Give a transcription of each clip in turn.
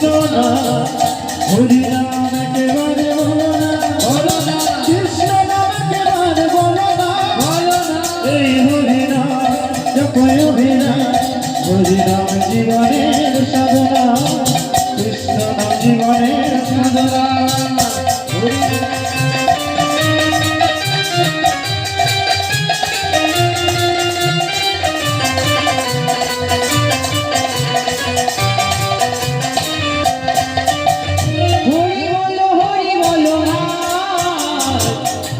কৃষ্ণ না হরিনাম একেবারে বলো না বলো না কৃষ্ণ নাম একেবারে বলো না বলো না এই হরিনাম, যখন হরিনাম হরিনাম জীবনের সাধনা।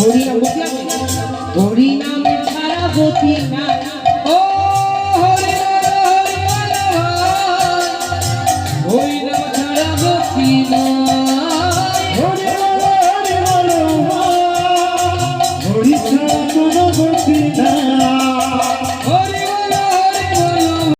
হরি হরি নাম ছাড়া গতি না ও হরি হরি নাম ছাড়া গতি না হরি ছাড়া কোনো গতি না।